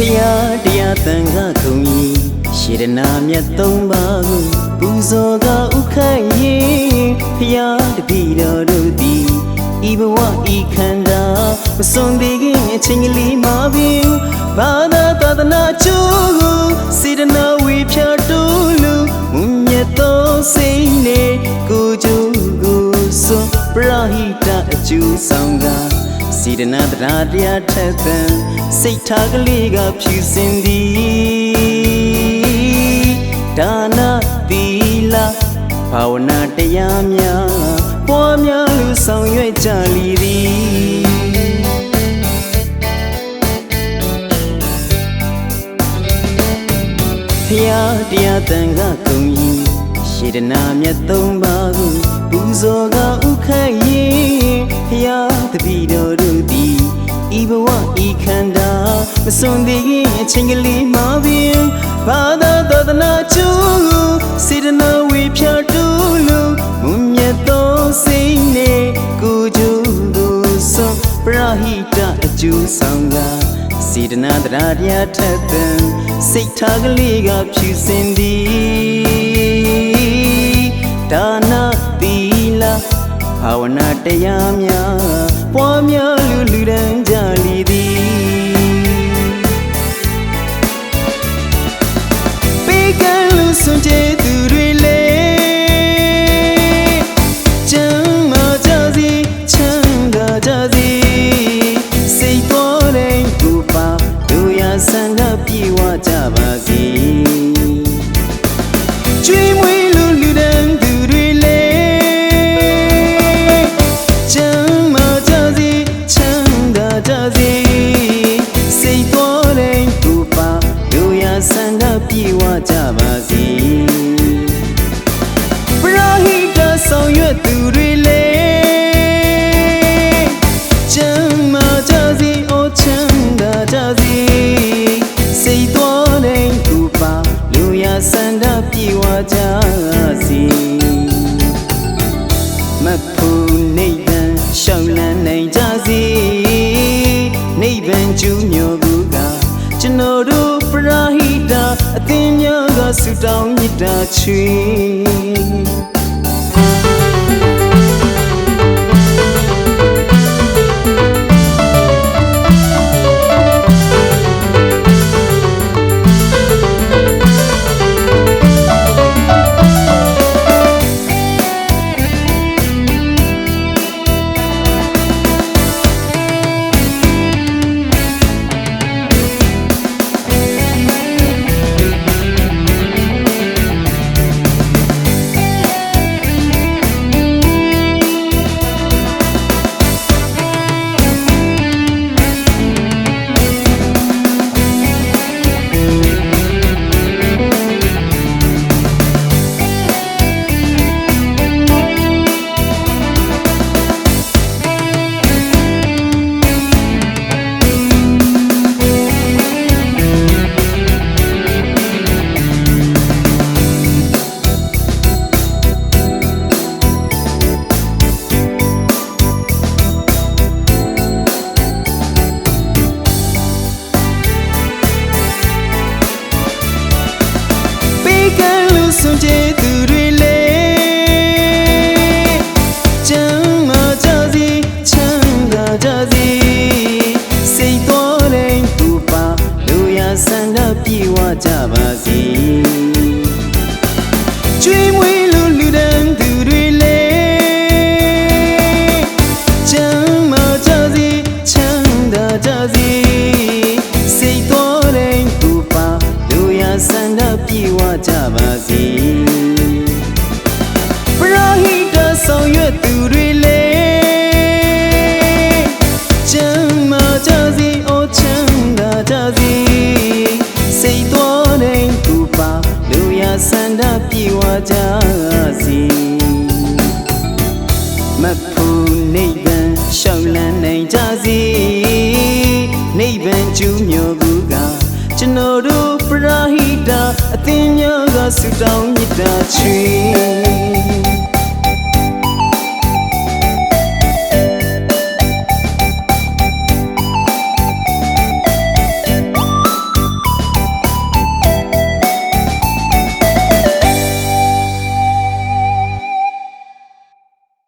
ဖရာတရားတန်ခါခုံကြီးရှေရနာမြတ်သုံးပါးကိုပူဇော်ကဥခိုင်ရင်ဖရာတပည့်တော်တို့သည်ဤဘဝဤခန္ဓာမစွန်သေးခင်အချိန်ကလေးမှာပင်ဘာသာသာသနာကျိုးကိုစေတနာဝေဖြာတိုးလူမွန်မြတ်သောစိတ်နဲ့ကိုကြိုးကိုစွန်ပရဟိတအကျိုးဆောင်က စေတနာတရားတရားထက်သန်စိတ်ထားကလေးကဖြူစင်သည်ဒါနသီလဘာဝနာတရားများပွားများလူဆောင်ရွက်ကြလီသည်ဖျားတရားတန်ခါကုံကြီးရှေဒနာမြတ်သုံးပါးကိုပူဇော်ကဥခိုက် စွန်သေးခင်အချိန်ကလေးမှာပင်ဘာသာသာသနာကျိုးကိုစေတနာဝေဖြာတူလို့မွန်မြတ်သောစိတ်နဲ့ကိုကြိုးကိုစွန်ပရဟိတအကျိုးဆောင်ကစေတနာတရားတရားထက်သန်စိတ်ထားကလေးကဖြူစင်သည်ဒါနသီလဘာဝနာတရားများပွားများလူလူ ကြပါစေပရာဟိတဆောင်ရွက်သူတွေလေချမ်းမာကြစီအိုချမ်းသာကြစီစိတ်တော်တဲ့သူပါလူရဆန္ဒပြေဝကြစီမဖို့နိဗ္ဗာန်ရှောင်း ဆုတောင်းမြတ်တာချွေ ကြပါစီကျွေးမွေးလို့လူတန်းသူတွေလေချမ်း စီမဖို့နိဗ္ဗာန်ရှောင်းလန်းနိုင်ကြစီနိဗ္ဗာန်ကျူးမြော်ဘူးကကျွန်တော်တို့ပရာဟိတအသင်းများကဆုတောင်းမြတ်တာချွေ